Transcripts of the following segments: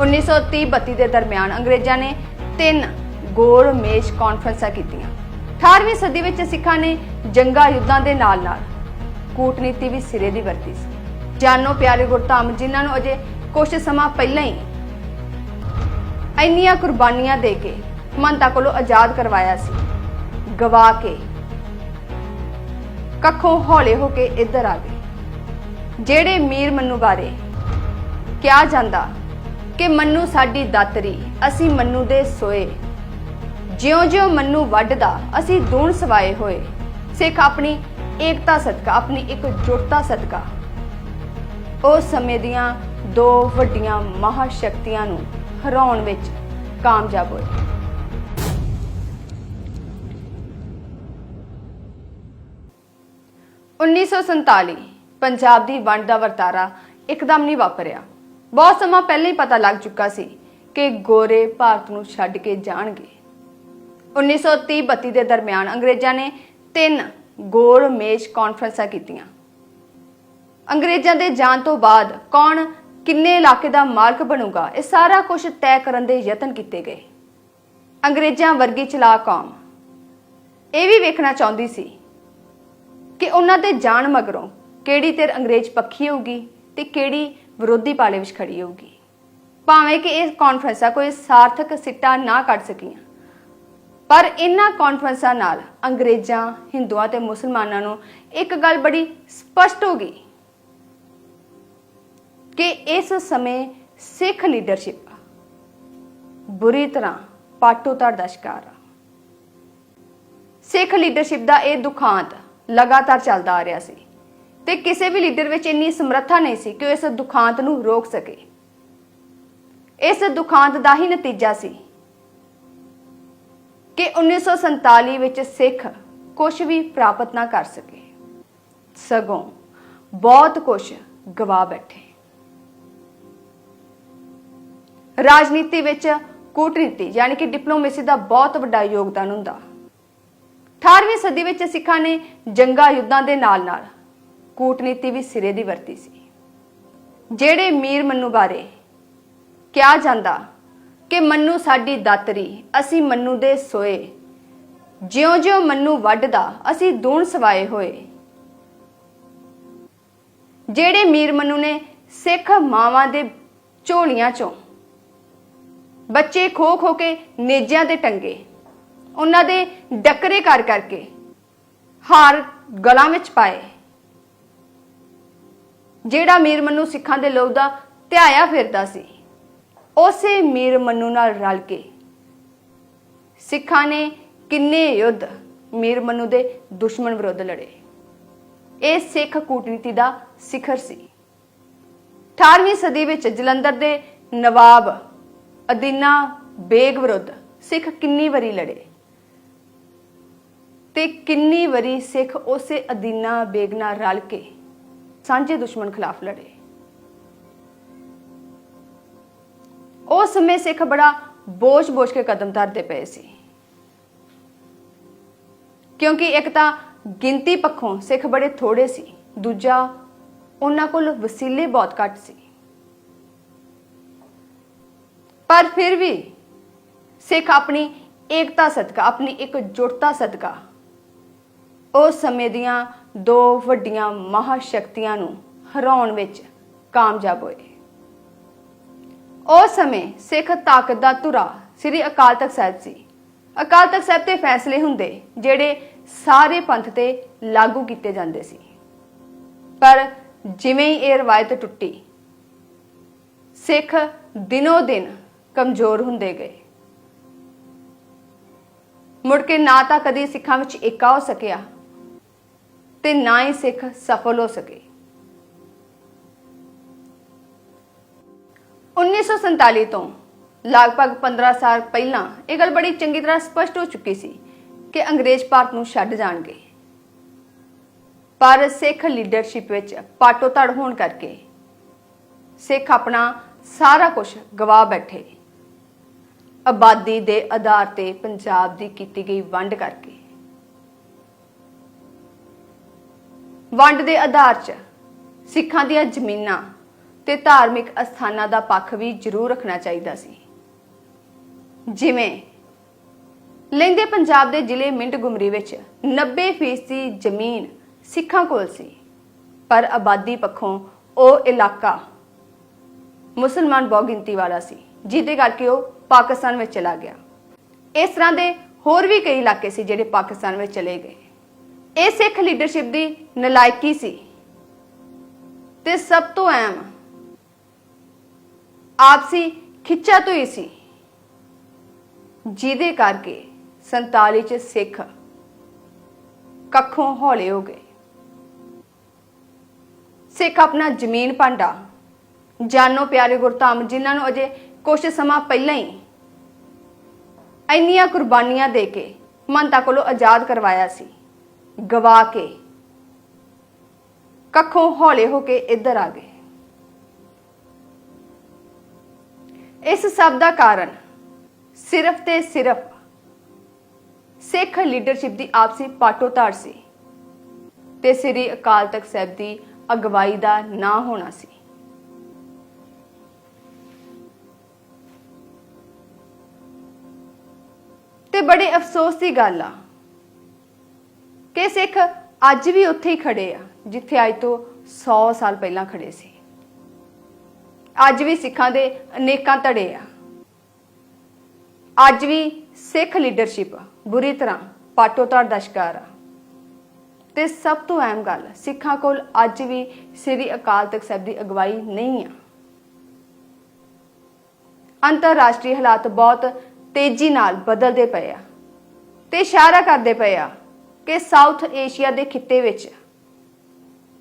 1930-32 ਦੇ ਦਰਮਿਆਨ ਅੰਗਰੇਜ਼ਾਂ ਨੇ ਤਿੰਨ ਗੋਲ ਕਾਨਫਰੰਸਾਂ ਕੀਤੀਆਂ। 18ਵੀਂ ਸਦੀ ਵਿੱਚ ਸਿੱਖਾਂ ਨੇ ਜੰਗਾਂ ਯੁੱਧਾਂ ਦੇ ਨਾਲ-ਨਾਲ ਕੂਟਨੀਤੀ ਵੀ ਸਿਰੇ ਦੀ ਵਰਤੀ ਸੀ। ਜਾਨੋ ਪਿਆਰੇ ਗੁਰਧਾਮ, ਜਿਨ੍ਹਾਂ ਨੂੰ ਅਜੇ ਕੁਝ ਸਮਾਂ ਪਹਿਲਾਂ ਹੀ ਇੰਨੀਆਂ ਕੁਰਬਾਨੀਆਂ ਦੇ ਕੇ ਮਨਤਾ ਕੋਲੋਂ ਆਜ਼ਾਦ ਕਰਵਾਇਆ ਸੀ, ਗਵਾ ਕੇ ਕੱਖੋਂ ਹੌਲੇ ਹੋ ਕੇ ਇੱਧਰ ਆ ਗਏ। ਜਿਹੜੇ ਮੀਰ ਮੰਨੂ ਬਾਰੇ ਕਿਹਾ ਜਾਂਦਾ ਕਿ ਮੰਨੂ ਸਾਡੀ ਦਾਤਰੀ, ਅਸੀਂ ਮੰਨੂ ਦੇ ਸੋਏ। ਜਿਉਂ-ਜਿਉਂ ਮੰਨੂ ਵੱਢਦਾ, ਅਸੀਂ ਦੂਣ ਸਵਾਏ ਹੋਏ। ਸਿੱਖ ਆਪਣੀ ਏਕਤਾ ਸਦਕਾ, ਆਪਣੀ ਇੱਕ ਜੁਟਤਾ ਸਦਕਾ। ਉਸ ਸਮੇਂ ਦੀਆਂ ਦੋ ਵੱਡੀਆਂ ਮਹਾਸ਼ਕਤੀਆਂ ਨੂੰ ਹਰਾਉਣ ਵਿੱਚ ਕਾਮਯਾਬ ਹੋਏ। ਉੱਨੀ ਸੌ ਸੰਤਾਲੀ, ਪੰਜਾਬ ਦੀ ਵੰਡ ਦਾ ਵਰਤਾਰਾ ਇੱਕਦਮ ਨਹੀਂ ਵਾਪਰਿਆ। ਬਹੁਤ ਸਮਾਂ ਪਹਿਲਾਂ ਹੀ ਪਤਾ ਲੱਗ ਚੁੱਕਾ ਸੀ ਕਿ ਗੋਰੇ ਭਾਰਤ ਨੂੰ ਛੱਡ ਕੇ ਜਾਣਗੇ। 1930-32 ਦੇ ਦਰਮਿਆਨ ਅੰਗਰੇਜ਼ਾਂ ਨੇ ਤਿੰਨ ਗੋਲ ਮੇਜ਼ ਕਾਨਫਰੰਸਾਂ ਕੀਤੀਆਂ। ਅੰਗਰੇਜ਼ਾਂ ਦੇ ਜਾਣ ਤੋਂ ਬਾਅਦ ਕੌਣ ਕਿੰਨੇ ਇਲਾਕੇ ਦਾ ਮਾਲਕ ਬਣੂਗਾ, ਇਹ ਸਾਰਾ ਕੁਝ ਤੈਅ ਕਰਨ ਦੇ ਯਤਨ ਕੀਤੇ ਗਏ। ਅੰਗਰੇਜ਼ਾਂ ਵਰਗੀ ਚਲਾਕ ਕੌਮ। ਇਹ ਵੀ ਵੇਖਣਾ ਚਾਹੁੰਦੀ ਸੀ ਕਿ ਉਹਨਾਂ ਦੇ ਜਾਣ ਮਗਰੋਂ ਕਿਹੜੀ ਧਿਰ ਅੰਗਰੇਜ਼ ਪੱਖੀ ਹੋਊਗੀ ਤੇ ਕਿਹੜੀ ਵਿਰੋਧੀ ਪਾਲੇ ਵਿੱਚ ਖੜੀ ਹੋਊਗੀ। ਭਾਵੇਂ ਕਿ ਇਹ ਕਾਨਫਰੰਸਾਂ ਕੋਈ ਸਾਰਥਕ ਸਿੱਟਾ ਨਾ ਕੱਢ ਸਕੀਆਂ। ਪਰ ਇਹਨਾਂ ਕਾਨਫਰੰਸਾਂ ਨਾਲ ਅੰਗਰੇਜ਼ਾਂ, ਹਿੰਦੂਆਂ ਤੇ ਮੁਸਲਮਾਨਾਂ ਨੂੰ ਇੱਕ ਗੱਲ ਬੜੀ ਸਪਸ਼ਟ ਹੋ ਗਈ ਕਿ ਇਸ ਸਮੇਂ ਸਿੱਖ ਲੀਡਰਸ਼ਿਪ ਬੁਰੀ ਤਰ੍ਹਾਂ ਪਾਟੋ ਧੜ ਦਾ ਸ਼ਿਕਾਰ ਆ। ਸਿੱਖ ਲੀਡਰਸ਼ਿਪ ਦਾ ਇਹ ਦੁਖਾਂਤ ਲਗਾਤਾਰ ਚੱਲਦਾ ਆ ਰਿਹਾ ਸੀ। ਤੇ ਕਿਸੇ ਵੀ ਲੀਡਰ ਵਿੱਚ ਇੰਨੀ ਸਮਰੱਥਾ ਨਹੀਂ ਸੀ ਕਿ ਉਹ ਇਸ ਦੁਖਾਂਤ ਨੂੰ ਰੋਕ ਸਕੇ। ਇਸ ਦੁਖਾਂਤ ਦਾ ਹੀ ਨਤੀਜਾ ਸੀ ਕਿ 1947 ਵਿੱਚ ਸਿੱਖ ਕੁਝ ਵੀ ਪ੍ਰਾਪਤ ਨਾ ਕਰ ਸਕੇ। ਸਗੋਂ ਬਹੁਤ ਕੁਝ ਗਵਾ ਬੈਠੇ। ਰਾਜਨੀਤੀ ਵਿੱਚ ਕੂਟਨੀਤੀ ਯਾਨੀ ਕਿ ਡਿਪਲੋਮੇਸੀ ਦਾ ਬਹੁਤ ਵੱਡਾ ਯੋਗਦਾਨ ਹੁੰਦਾ। 18ਵੀਂ ਸਦੀ ਵਿੱਚ ਸਿੱਖਾਂ ਨੇ ਜੰਗਾਂ ਯੁੱਧਾਂ ਦੇ ਨਾਲ-ਨਾਲ ਕੂਟਨੀਤੀ ਵੀ ਸਿਰੇ ਦੀ ਵਰਤੀ ਸੀ। ਜਿਹੜੇ ਮੀਰ ਮੰਨੂ ਬਾਰੇ ਕਿਹਾ ਜਾਂਦਾ ਕਿ ਮੰਨੂ ਸਾਡੀ ਦਾਤਰੀ, ਅਸੀਂ ਮੰਨੂ ਦੇ ਸੋਏ। ਜਿਉਂ-ਜਿਉਂ ਮੰਨੂ ਵੱਢਦਾ, ਅਸੀਂ ਦੂਣ ਸਵਾਏ ਹੋਏ। ਜਿਹੜੇ ਮੀਰ ਮੰਨੂ ਨੇ ਸਿੱਖ ਮਾਵਾਂ ਦੇ ਝੋਲੀਆਂ ਚੋਂ ਬੱਚੇ ਖੋ ਖੋ ਕੇ ਨੇਜਿਆਂ ਤੇ ਟੰਗੇ, ਉਹਨਾਂ ਦੇ ਡੱਕਰੇ ਕਰ ਕਰਕੇ ਹਾਰ ਗਲਾਂ ਵਿੱਚ ਪਾਏ। ਜਿਹੜਾ ਮੀਰ ਮੰਨੂ ਸਿੱਖਾਂ ਦੇ ਲੋਕ ਦਾ ਧਿਆਇਆ ਫਿਰਦਾ ਸੀ, ਉਸੇ ਮੀਰ ਮੰਨੂ ਨਾਲ ਰਲ ਕੇ ਸਿੱਖਾਂ ਨੇ ਕਿੰਨੇ ਯੁੱਧ ਮੀਰ ਮੰਨੂ ਦੇ ਦੁਸ਼ਮਣ ਵਿਰੁੱਧ ਲੜੇ। ਇਹ ਸਿੱਖ ਕੂਟਨੀਤੀ ਦਾ ਸਿਖਰ ਸੀ। 18ਵੀਂ ਸਦੀ ਵਿੱਚ ਜਲੰਧਰ ਦੇ ਨਵਾਬ ਅਦੀਨਾ ਬੇਗ ਵਿਰੁੱਧ ਸਿੱਖ ਕਿੰਨੀ ਵਾਰੀ ਲੜੇ ਤੇ ਕਿੰਨੀ ਵਾਰੀ ਸਿੱਖ ਉਸੇ ਅਦੀਨਾ ਬੇਗ ਨਾਲ ਰਲ ਕੇ ਸਾਂਝੇ ਦੁਸ਼ਮਣ ਖਿਲਾਫ ਲੜੇ। ਉਸ ਸਮੇਂ ਸਿੱਖ ਬੜਾ ਬੋਝ-ਬੋਝ ਕੇ ਕਦਮ ਧਰਦੇ ਪਏ ਸੀ। ਕਿਉਂਕਿ ਇੱਕ ਤਾਂ ਗਿਣਤੀ ਪੱਖੋਂ ਸਿੱਖ ਬੜੇ ਥੋੜੇ ਸੀ, ਦੂਜਾ ਉਹਨਾਂ ਕੋਲ ਵਸੀਲੇ ਬਹੁਤ ਘੱਟ ਸੀ। ਪਰ ਫਿਰ ਵੀ ਸਿੱਖ ਆਪਣੀ ਏਕਤਾ ਸਦਕਾ, ਆਪਣੀ ਇੱਕ ਜੁਟਤਾ ਸਦਕਾ ਉਸ ਸਮੇਂ ਦੀਆਂ ਦੋ ਵੱਡੀਆਂ ਮਹਾਸ਼ਕਤੀਆਂ ਨੂੰ ਹਰਾਉਣ ਵਿੱਚ ਕਾਮਯਾਬ ਹੋਏ। ਉਸ ਸਮੇਂ ਸਿੱਖ ਤਾਕਤ ਦਾ ਧੁਰਾ ਸ੍ਰੀ ਅਕਾਲ ਤਖਤ ਸਾਹਿਬ ਸੀ। ਅਕਾਲ ਤਖਤ ਸਾਹਿਬ ਤੇ ਫੈਸਲੇ ਹੁੰਦੇ ਜਿਹੜੇ ਸਾਰੇ ਪੰਥ ਤੇ ਲਾਗੂ ਕੀਤੇ ਜਾਂਦੇ ਸੀ। ਪਰ ਜਿਵੇਂ ਹੀ ਇਹ ਰਵਾਇਤ ਟੁੱਟੀ, ਸਿੱਖ ਦਿਨੋ ਦਿਨ ਕਮਜ਼ੋਰ ਹੁੰਦੇ ਗਏ। ਮੁੜ ਕੇ ਨਾ ਤਾਂ ਕਦੀ ਸਿੱਖਾਂ ਵਿੱਚ ਏਕਾ ਹੋ ਸਕਿਆ ਤੇ ਨਾ ਹੀ ਸਿੱਖ ਸਫਲ ਹੋ ਸਕੇ। 1947 ਤੋਂ ਲਗਭਗ 15 ਸਾਲ ਪਹਿਲਾਂ ਇਹ ਗੱਲ ਬੜੀ ਚੰਗੀ ਤਰ੍ਹਾਂ ਸਪਸ਼ਟ ਹੋ ਚੁੱਕੀ ਸੀ ਕਿ ਅੰਗਰੇਜ਼ ਭਾਰਤ ਨੂੰ ਛੱਡ ਜਾਣਗੇ। ਪਰ ਸਿੱਖ ਲੀਡਰਸ਼ਿਪ ਵਿੱਚ ਪਾਟੋ ਧੜ ਹੋਣ ਕਰਕੇ ਸਿੱਖ ਆਪਣਾ ਸਾਰਾ ਕੁਝ ਗਵਾ ਬੈਠੇ। ਆਬਾਦੀ ਦੇ ਆਧਾਰ ਤੇ ਪੰਜਾਬ ਦੀ ਕੀਤੀ ਗਈ ਵੰਡ ਕਰਕੇ। ਵੰਡ ਦੇ ਆਧਾਰ 'ਚ ਸਿੱਖਾਂ ਦੀਆਂ ਜ਼ਮੀਨਾਂ ਤੇ ਧਾਰਮਿਕ ਅਸਥਾਨਾਂ ਦਾ ਪੱਖ ਵੀ ਜ਼ਰੂਰ ਰੱਖਣਾ ਚਾਹੀਦਾ ਸੀ। ਜਿਵੇਂ ਲੈਂਦੇ ਪੰਜਾਬ ਦੇ ਜ਼ਿਲ੍ਹੇ ਮਿੰਟ ਗੁਮਰੀ ਵਿੱਚ 90% ਜ਼ਮੀਨ ਸਿੱਖਾਂ ਕੋਲ ਸੀ, ਪਰ ਆਬਾਦੀ ਪੱਖੋਂ ਉਹ ਇਲਾਕਾ ਮੁਸਲਮਾਨ ਬਹੁਗਿਣਤੀ ਵਾਲਾ ਸੀ, ਜਿਹਦੇ ਕਰਕੇ ਉਹ ਪਾਕਿਸਤਾਨ ਵਿੱਚ ਚਲਾ ਗਿਆ। ਇਸ ਤਰ੍ਹਾਂ ਦੇ ਹੋਰ ਵੀ ਕਈ ਇਲਾਕੇ ਸੀ ਜਿਹੜੇ ਪਾਕਿਸਤਾਨ ਵਿੱਚ ਚਲੇ ਗਏ। ਇਹ ਸਿੱਖ ਲੀਡਰਸ਼ਿਪ ਦੀ ਨਲਾਇਕੀ ਸੀ। ਤੇ ਸਭ ਤੋਂ ਅਹਿਮ ਆਪਸੀ ਖਿੱਚਾ ਤੋਂ ਹੀ ਸੀ, ਜਿਹਦੇ ਕਰਕੇ 47 ਚ ਸਿੱਖ ਕੱਖੋਂ ਹੌਲੇ ਹੋ ਗਏ। ਸਿੱਖ ਆਪਣਾ ਜ਼ਮੀਨ ਭਾਂਡਾ, ਜਾਨੋ ਪਿਆਰੇ ਗੁਰਧਾਮ, ਜਿਨ੍ਹਾਂ ਨੂੰ ਅਜੇ ਕੁਝ ਸਮਾਂ ਪਹਿਲਾਂ ਹੀ ਇੰਨੀਆਂ ਕੁਰਬਾਨੀਆਂ ਦੇ ਕੇ ਮਨਤਾ ਕੋਲੋਂ ਆਜ਼ਾਦ ਕਰਵਾਇਆ ਸੀ। ਗਵਾ ਕੇ, ਕੱਖੋਂ ਹੌਲੇ ਹੋ ਕੇ ਇੱਧਰ ਆ ਗਏ। ਇਸ ਸਭ ਦਾ ਕਾਰਨ ਸਿਰਫ ਤੇ ਸਿਰਫ ਸਿੱਖ ਲੀਡਰਸ਼ਿਪ ਦੀ ਆਪਸੀ ਪਾਟੋਤਾੜ ਸੀ ਤੇ ਸ੍ਰੀ ਅਕਾਲ ਤਖਤ ਸਾਹਿਬ ਦੀ ਅਗਵਾਈ ਦਾ ਨਾ ਹੋਣਾ ਸੀ। ਤੇ ਬੜੇ ਅਫਸੋਸ ਦੀ ਗੱਲ ਆ ਕਿ ਸਿੱਖ ਅੱਜ ਵੀ ਉੱਥੇ ਹੀ ਖੜੇ ਆ, ਜਿੱਥੇ ਅੱਜ ਤੋਂ 100 ਸਾਲ ਪਹਿਲਾਂ ਖੜੇ ਸੀ। ਅੱਜ ਵੀ ਸਿੱਖਾਂ ਦੇ ਅਨੇਕਾਂ ਧੜੇ ਆ। ਅੱਜ ਵੀ ਸਿੱਖ ਲੀਡਰਸ਼ਿਪ ਬੁਰੀ ਤਰ੍ਹਾਂ ਪਾਟੋ ਧੜ ਦਾ ਸ਼ਿਕਾਰ ਆ। ਤੇ ਸਭ ਤੋਂ ਅਹਿਮ ਗੱਲ, ਸਿੱਖਾਂ ਕੋਲ ਅੱਜ ਵੀ ਸ੍ਰੀ ਅਕਾਲ ਤਖਤ ਸਾਹਿਬ ਦੀ ਅਗਵਾਈ ਨਹੀਂ ਆ। ਅੰਤਰਰਾਸ਼ਟਰੀ ਹਾਲਾਤ ਬਹੁਤ ਤੇਜ਼ੀ ਨਾਲ ਬਦਲਦੇ ਪਏ ਆ ਤੇ ਇਸ਼ਾਰਾ ਕਰਦੇ ਪਏ ਆ ਕਿ ਸਾਊਥ ਏਸ਼ੀਆ ਦੇ ਖਿੱਤੇ ਵਿੱਚ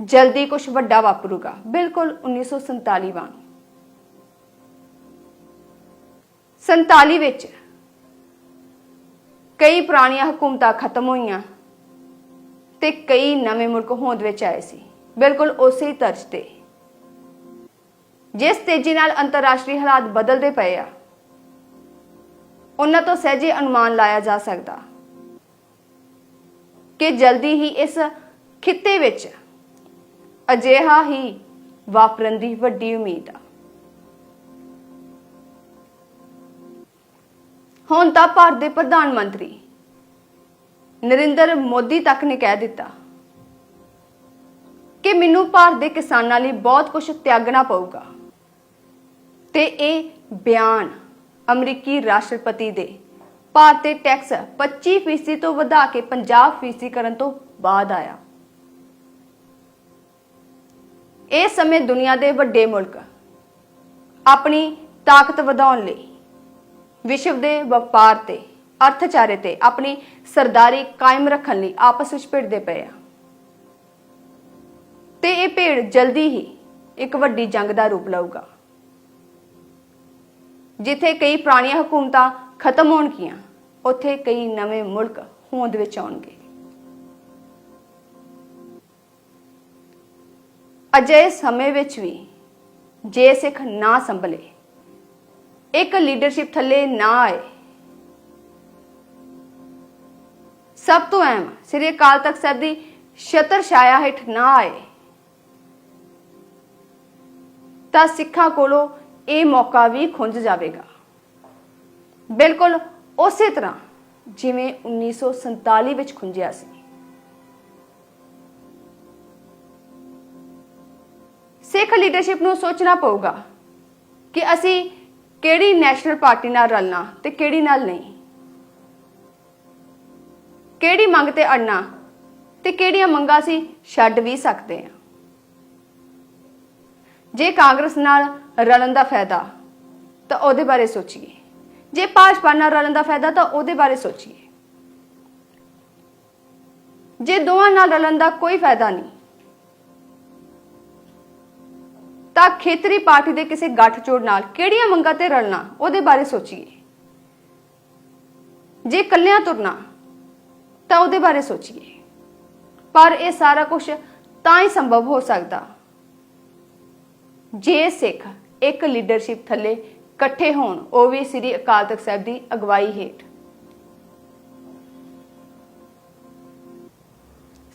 ਜਲਦੀ ਕੁਝ ਵੱਡਾ ਵਾਪਰੂਗਾ। ਬਿਲਕੁਲ 1947 ਵਾਂਗ। 47 ਵਿੱਚ ਕਈ ਪੁਰਾਣੀਆਂ ਹਕੂਮਤਾਂ ਖਤਮ ਹੋਈਆਂ ਤੇ ਕਈ ਨਵੇਂ ਮੁਲਕ ਹੋਂਦ ਵਿੱਚ ਆਏ ਸੀ। ਬਿਲਕੁਲ ਉਸੇ ਹੀ ਤਰਜ਼ ਤੇ। ਜਿਸ ਤੇਜ਼ੀ ਨਾਲ ਅੰਤਰਰਾਸ਼ਟਰੀ ਹਾਲਾਤ ਬਦਲਦੇ ਪਏ ਆ, ਉਹਨਾਂ ਤੋਂ ਸਹਿਜੇ ਅਨੁਮਾਨ ਲਾਇਆ ਜਾ ਸਕਦਾ। ਕਿ ਜਲਦੀ ਹੀ ਇਸ ਖਿੱਤੇ ਵਿੱਚ ਅਜਿਹਾ ਹੀ ਵਾਪਰਨ ਦੀ ਵੱਡੀ ਉਮੀਦ ਆ। ਹੁਣ ਤਾਂ ਭਾਰਤ ਦੇ ਪ੍ਰਧਾਨ ਮੰਤਰੀ ਨਰਿੰਦਰ ਮੋਦੀ ਤੱਕ ਨੇ ਕਹਿ ਦਿੱਤਾ ਕਿ ਮੈਨੂੰ ਭਾਰਤ ਦੇ ਕਿਸਾਨਾਂ ਲਈ ਬਹੁਤ ਕੁਝ ਤਿਆਗਣਾ ਪਊਗਾ। ਤੇ ਇਹ ਬਿਆਨ ਅਮਰੀਕੀ ਰਾਸ਼ਟਰਪਤੀ ਦੇ ਭਾਰਤ ਤੇ ਟੈਕਸ 25% ਤੋਂ ਵਧਾ ਕੇ 50% ਕਰਨ ਤੋਂ ਬਾਅਦ ਆਇਆ। ਇਸ ਸਮੇਂ ਦੁਨੀਆ ਦੇ ਵੱਡੇ ਮੁਲਕ ਆਪਣੀ ਤਾਕਤ ਵਧਾਉਣ ਲਈ ਵਿਸ਼ਵ ਦੇ ਵਪਾਰ ਤੇ, ਅਰਥਚਾਰੇ ਤੇ ਆਪਣੀ ਸਰਦਾਰੀ ਕਾਇਮ ਰੱਖਣ ਲਈ ਆਪਸ ਵਿੱਚ ਭਿੜਦੇ ਪਏ ਆ। ਤੇ ਇਹ ਭੇੜ ਜਲਦੀ ਹੀ ਇੱਕ ਵੱਡੀ ਜੰਗ ਦਾ ਰੂਪ ਲਊਗਾ। ਜਿੱਥੇ ਕਈ ਪੁਰਾਣੀਆਂ ਹਕੂਮਤਾਂ ਖਤਮ ਹੋਣਗੀਆਂ ਉੱਥੇ ਕਈ ਨਵੇਂ ਮੁਲਕ ਹੋਂਦ ਵਿੱਚ ਆਉਣਗੇ। ਅਜੇ ਸਮੇਂ ਵਿੱਚ ਵੀ ਜੇ ਸਿੱਖ ਨਾ ਸੰਭਲੇ, ਇੱਕ ਲੀਡਰਸ਼ਿਪ ਥੱਲੇ ਨਾ ਆਏ, ਸਭ ਤੋਂ ਅਹਿਮ ਸ੍ਰੀ ਅਕਾਲ ਤਖਤ ਸਾਹਿਬ ਦੀ ਛਤਰ ਛਾਇਆ ਹੇਠ ਨਾ ਆਏ, ਤਾਂ ਸਿੱਖਾਂ ਕੋਲੋਂ ਇਹ ਮੌਕਾ ਵੀ ਖੁੰਝ ਜਾਵੇਗਾ। ਬਿਲਕੁਲ ਉਸੇ ਤਰ੍ਹਾਂ ਜਿਵੇਂ 1947 ਵਿੱਚ ਖੁੰਝਿਆ ਸੀ। ਸਿੱਖ ਲੀਡਰਸ਼ਿਪ ਨੂੰ ਸੋਚਣਾ ਪਊਗਾ ਕਿ ਅਸੀਂ ਕਿਹੜੀ ਨੈਸ਼ਨਲ ਪਾਰਟੀ ਨਾਲ ਰਲਣਾ ਤੇ ਕਿਹੜੀ ਨਾਲ ਨਹੀਂ। ਕਿਹੜੀ ਮੰਗ ਤੇ ਅੜਨਾ ਤੇ ਕਿਹੜੀਆਂ ਮੰਗਾਂ ਅਸੀਂ ਛੱਡ ਵੀ ਸਕਦੇ ਹਾਂ। ਜੇ ਕਾਂਗਰਸ ਨਾਲ ਰਲਣ ਦਾ ਫਾਇਦਾ ਤਾਂ ਉਹਦੇ ਬਾਰੇ ਸੋਚੀਏ। ਜੇ ਭਾਜਪਾ ਨਾਲ ਰਲਣ ਦਾ ਫਾਇਦਾ ਤਾਂ ਉਹਦੇ ਬਾਰੇ ਸੋਚੀਏ। ਜੇ ਦੋਵਾਂ ਨਾਲ ਰਲਣ ਦਾ ਕੋਈ ਫਾਇਦਾ ਨਹੀਂ, ਤਾਂ ਖੇਤਰੀ ਪਾਰਟੀ ਦੇ ਕਿਸੇ ਗੱਠਜੋੜ ਨਾਲ ਕਿਹੜੀਆਂ ਮੰਗਾਂ ਤੇ ਰਲਣਾ, ਉਹਦੇ ਬਾਰੇ ਸੋਚੀਏ। ਜੇ ਇਕੱਲਿਆਂ ਤੁਰਨਾ, ਤਾਂ ਉਹਦੇ ਬਾਰੇ ਸੋਚੀਏ। ਪਰ ਇਹ ਸਾਰਾ ਕੁਝ ਤਾਂ ਹੀ ਸੰਭਵ ਹੋ ਸਕਦਾ, ਜੇ ਸਿੱਖ ਇੱਕ ਲੀਡਰਸ਼ਿਪ ਥੱਲੇ ਇਕੱਠੇ ਹੋਣ, ਉਹ ਵੀ ਸ੍ਰੀ ਅਕਾਲ ਤਖਤ ਸਾਹਿਬ ਦੀ ਅਗਵਾਈ ਹੇਠ।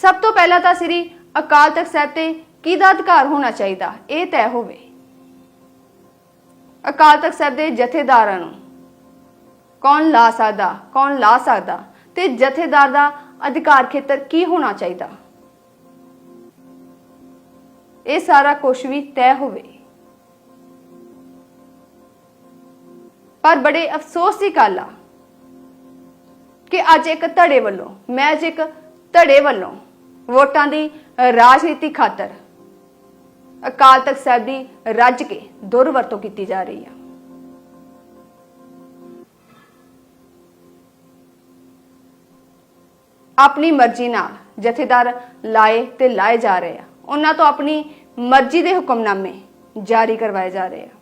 ਸਭ ਤੋਂ ਪਹਿਲਾਂ ਤਾਂ ਸ੍ਰੀ ਅਕਾਲ ਤਖਤ ਸਾਹਿਬ ਤੇ ਕਿਹਦਾ ਅਧਿਕਾਰ ਹੋਣਾ ਚਾਹੀਦਾ? ਇਹ ਤੈਅ ਹੋਵੇ। ਅਕਾਲ ਤਖਤ ਸਾਹਿਬ ਦੇ ਜਥੇਦਾਰਾਂ ਨੂੰ। ਕੌਣ ਲਾ ਸਕਦਾ, ਕੌਣ ਲਾ ਸਕਦਾ ਤੇ ਜਥੇਦਾਰ ਦਾ ਅਧਿਕਾਰ ਖੇਤਰ ਕੀ ਹੋਣਾ ਚਾਹੀਦਾ? ਇਹ ਸਾਰਾ ਕੁਝ ਵੀ ਤੈਅ ਹੋਵੇ। ਪਰ ਬੜੇ ਅਫਸੋਸ ਦੀ ਗੱਲ ਆ ਕਿ ਅੱਜ ਇੱਕ ਧੜੇ ਵੱਲੋਂ, ਮੈਂ ਇੱਕ ਧੜੇ ਵੱਲੋਂ ਵੋਟਾਂ ਦੀ ਰਾਜਨੀਤੀ ਖਾਤਰ ਅਕਾਲ ਤਖਤ ਸਾਹਿਬ ਦੀ ਰੱਜ ਕੇ ਦੁਰਵਰਤੋਂ ਕੀਤੀ ਜਾ ਰਹੀ ਆ। ਆਪਣੀ ਮਰਜ਼ੀ ਨਾਲ ਜਥੇਦਾਰ ਲਾਏ ਤੇ ਲਾਏ ਜਾ ਰਹੇ ਆ। ਉਹਨਾਂ ਤੋਂ ਆਪਣੀ ਮਰਜ਼ੀ ਦੇ ਹੁਕਮਨਾਮੇ ਜਾਰੀ ਕਰਵਾਏ ਜਾ ਰਹੇ ਆ।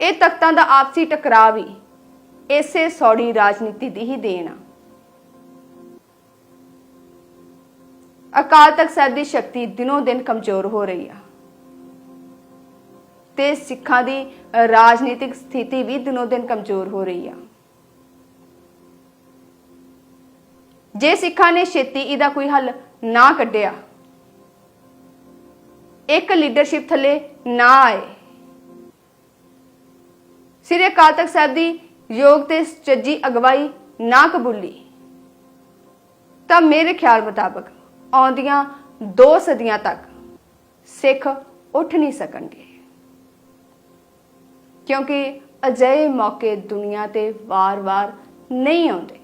ਇਹ ਤਖਤਾਂ ਦਾ ਆਪਸੀ ਟਕਰਾਅ ਵੀ ਇਸੇ ਸੌੜੀ ਰਾਜਨੀਤੀ ਦੀ ਹੀ ਦੇਣ ਆ। ਅਕਾਲ ਤਖਤ ਸਾਹਿਬ ਦੀ ਸ਼ਕਤੀ ਦਿਨੋਂ ਦਿਨ ਕਮਜ਼ੋਰ ਹੋ ਰਹੀ ਆ। ਤੇ ਸਿੱਖਾਂ ਦੀ ਰਾਜਨੀਤਿਕ ਸਥਿਤੀ ਵੀ ਦਿਨੋਂ ਦਿਨ ਕਮਜ਼ੋਰ ਹੋ ਰਹੀ ਆ। ਜੇ ਸਿੱਖਾਂ ਨੇ ਛੇਤੀ ਇਹਦਾ ਕੋਈ ਹੱਲ ਨਾ ਕੱਢਿਆ, ਇੱਕ ਲੀਡਰਸ਼ਿਪ ਥੱਲੇ ਨਾ ਆਏ ਸ੍ਰੀ ਅਕਾਲ ਤਖਤ ਸਾਹਿਬ ਦੀ ਯੋਗ ਤੇ ਸੱਚੀ ਅਗਵਾਈ ਨਾ ਕਬੂਲੀ। ਤਾਂ ਮੇਰੇ ਖਿਆਲ ਮੁਤਾਬਕ ਆਉਂਦੀਆਂ ਦੋ ਸਦੀਆਂ ਤੱਕ ਸਿੱਖ ਉੱਠ ਨਹੀਂ ਸਕਣਗੇ। ਕਿਉਂਕਿ ਅਜਿਹੇ ਮੌਕੇ ਦੁਨੀਆ ਤੇ ਵਾਰ-ਵਾਰ ਨਹੀਂ ਆਉਂਦੇ।